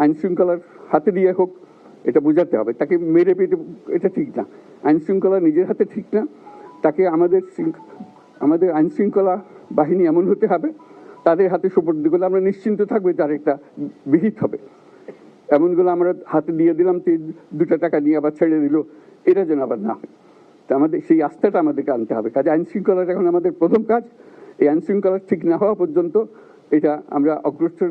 আইন শৃঙ্খলার হাতে দিয়ে হোক, এটা বোঝাতে হবে। তাকে মেরে পেটে এটা ঠিক না। আইন শৃঙ্খলা নিজের হাতে ঠিক না। তাকে আমাদের আমাদের আইন শৃঙ্খলা বাহিনী এমন হতে হবে, তাদের হাতে সুপর্দ করলে আমরা নিশ্চিন্ত থাকবে তার একটা বিহিত হবে। এমনগুলো আমরা হাতে দিয়ে দিলাম, তো দুটো টাকা নিয়ে আবার ছেড়ে দিল, এটা যেন আবার না হয়। তা আমাদের, সেই আস্থাটা আমাদেরকে আনতে হবে। কাজে আইন শৃঙ্খলাটা এখন আমাদের প্রথম কাজ, এই আইন শৃঙ্খলা ঠিক না হওয়া পর্যন্ত এটা আমরা অগ্রসর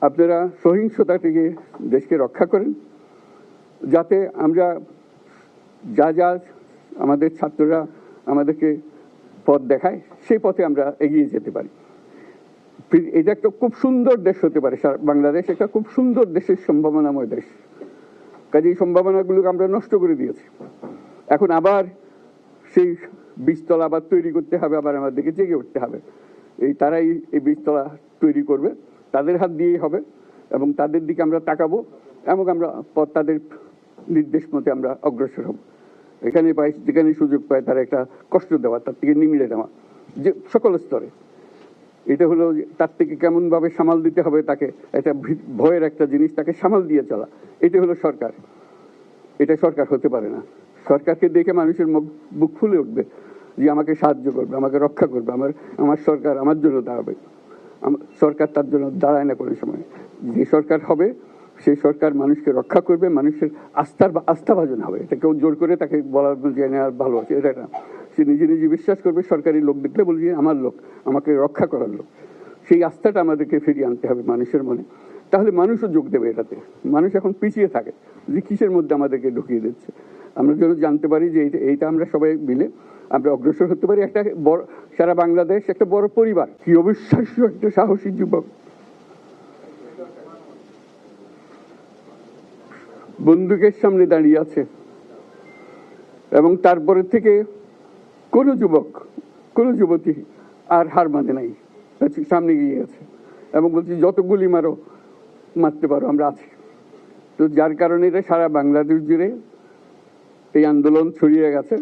আপনারা সহিংসতা থেকে দেশকে রক্ষা করেন, যাতে আমরা যা যা আমাদের ছাত্ররা আমাদেরকে পথ দেখায়, সেই পথে আমরা এগিয়ে যেতে পারি। এটা একটা খুব সুন্দর দেশ হতে পারে বাংলাদেশ একটা খুব সুন্দর দেশের সম্ভাবনাময় দেশ। কাজে এই সম্ভাবনাগুলোকে আমরা নষ্ট করে দিয়েছি। এখন আবার সেই বীজতলা আবার তৈরি করতে হবে, আবার আমাদেরকে জেগে উঠতে হবে। এই তারাই এই বীজতলা তৈরি করবে। তাদের হাত দিয়েই হবে এবং তাদের দিকে আমরা তাকাবো এবং আমরা তাদের নির্দেশ মতে আমরা অগ্রসর হব। এখানে পাই যেখানে সুযোগ পায় তারা একটা কষ্ট দেওয়া, তার থেকে নিমিড়ে দেওয়া যে সকল স্তরে। এটা হলো তার থেকে কেমনভাবে সামাল দিতে হবে তাকে, একটা ভয়ের একটা জিনিস তাকে সামাল দিয়ে চলা। এটা হলো সরকার। এটা সরকার হতে পারে না। সরকারকে দেখে মানুষের মুখ বুক ফুলে উঠবে যে আমাকে সাহায্য করবে, আমাকে রক্ষা করবে, আমার আমার সরকার আমার জন্য দাঁড়াবে। সরকার তার জন্য দাঁড়ায় না কোনো সময়। যে সরকার হবে সেই সরকার মানুষকে রক্ষা করবে মানুষের আস্থার আস্থাভাজন হবে। এটা কেউ জোর করে তাকে বলার যে না, ভালো আছে। এটা না সে নিজে নিজে বিশ্বাস করবে সরকারি লোক দেখলে বলবে আমার লোক আমাকে রক্ষা করার লোক। সেই আস্থাটা আমাদেরকে ফিরিয়ে আনতে হবে মানুষের মনে। তাহলে মানুষও যোগ দেবে এটাতে। মানুষ এখন পিছিয়ে থাকে। যে কিসের মধ্যে আমাদেরকে ঢুকিয়ে দিচ্ছে? আমরা যেন জানতে পারি যে এইটা আমরা সবাই মিলে আমরা অগ্রসর হতে পারি। একটা বড় সারা বাংলাদেশ একটা বড় পরিবার। কি অবিশ্বাস্য একটা সাহসী যুবক। বন্দুকের সামনে দাঁড়িয়ে আছে। এবং তারপরে থেকে কোনো যুবক কোনো যুবতী আর হার মানে নাই। সামনে গিয়ে গেছে এবং বলছি, যত গুলি মারো, মারতে পারো, আমরা আছি। তো যার কারণে এটা সারা বাংলাদেশ জুড়ে এই আন্দোলন ছড়িয়ে গেছে।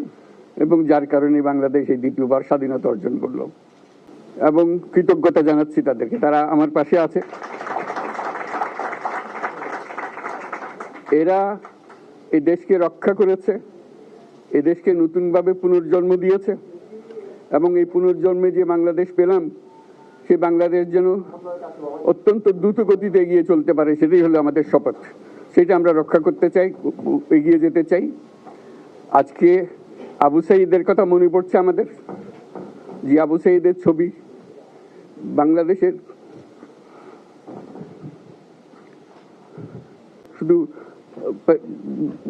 এবং যার কারণে বাংলাদেশ এই দ্বিতীয়বার স্বাধীনতা অর্জন করল। এবং কৃতজ্ঞতা জানাচ্ছি তাদেরকে। তারা আমার পাশে আছে। এরা এই দেশকে রক্ষা করেছে, এই দেশকে নতুনভাবে পুনর্জন্ম দিয়েছে, এবং এই পুনর্জন্মে যে বাংলাদেশ পেলাম, সে বাংলাদেশ যেন অত্যন্ত দ্রুত গতিতে এগিয়ে চলতে পারে, সেটাই হলো আমাদের শপথ। সেটা আমরা রক্ষা করতে চাই, এগিয়ে যেতে চাই। আজকে আবু সাইদের কথা মনে পড়ছে আমাদের? যে আবু সাইদের ছবি বাংলাদেশের শুধু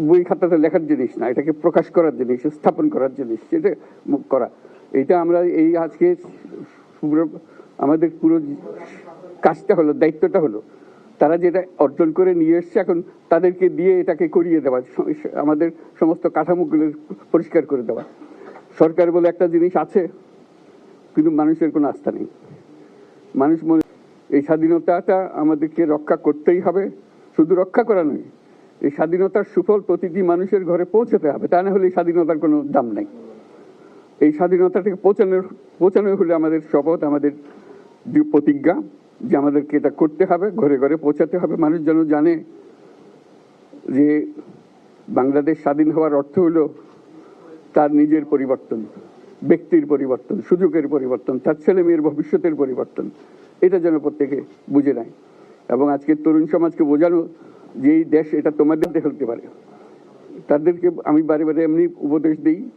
বই খাতাতে লেখার জিনিস না, এটাকে প্রকাশ করার জিনিস, স্থাপন করার জিনিস, সেটা করা। এটা আমরা এই আজকে আমাদের পুরো কাজটা হলো, দায়িত্বটা হলো তারা যেটা অর্জন করে নিয়ে এসছে, এখন তাদেরকে দিয়ে এটাকে করিয়ে দেওয়া, আমাদের সমস্ত কাঠামোগুলো পরিষ্কার করে দেওয়া। সরকার বলে একটা জিনিস আছে, কিন্তু মানুষের কোনো আস্থা নেই। মানুষ মনে এই স্বাধীনতাটা আমাদেরকে রক্ষা করতেই হবে, শুধু রক্ষা করা নয়, এই স্বাধীনতার সুফল প্রতিটি মানুষের ঘরে পৌঁছাতে হবে, তা না হলে এই স্বাধীনতার কোনো দাম নেই। এই স্বাধীনতাটাকে পৌঁছানোর পৌঁছানো হলে আমাদের শপথ, আমাদের প্রতিজ্ঞা। যে আমাদেরকে এটা করতে হবে, ঘরে ঘরে পৌঁছাতে হবে। মানুষ যেন জানে যে বাংলাদেশ স্বাধীন হওয়ার অর্থ হলো তার নিজের পরিবর্তন, ব্যক্তির পরিবর্তন, সুযোগের পরিবর্তন, তার ছেলে মেয়ের ভবিষ্যতের পরিবর্তন। এটা যেন প্রত্যেকে বুঝে নেয়। এবং আজকে তরুণ সমাজকে বোঝানো যে এই দেশ এটা তোমাদের হতে পারে। তাদেরকে আমি বারে বারে এমনি উপদেশ দিই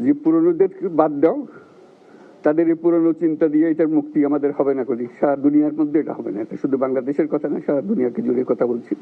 যে পুরনোদেরকে বাদ দাও। তাদের এই পুরনো চিন্তা দিয়ে এটার মুক্তি আমাদের হবে না করি সারা দুনিয়ার মধ্যে এটা হবে না। এটা শুধু বাংলাদেশের কথা না, সারা দুনিয়াকে জুড়ে কথা বলছি।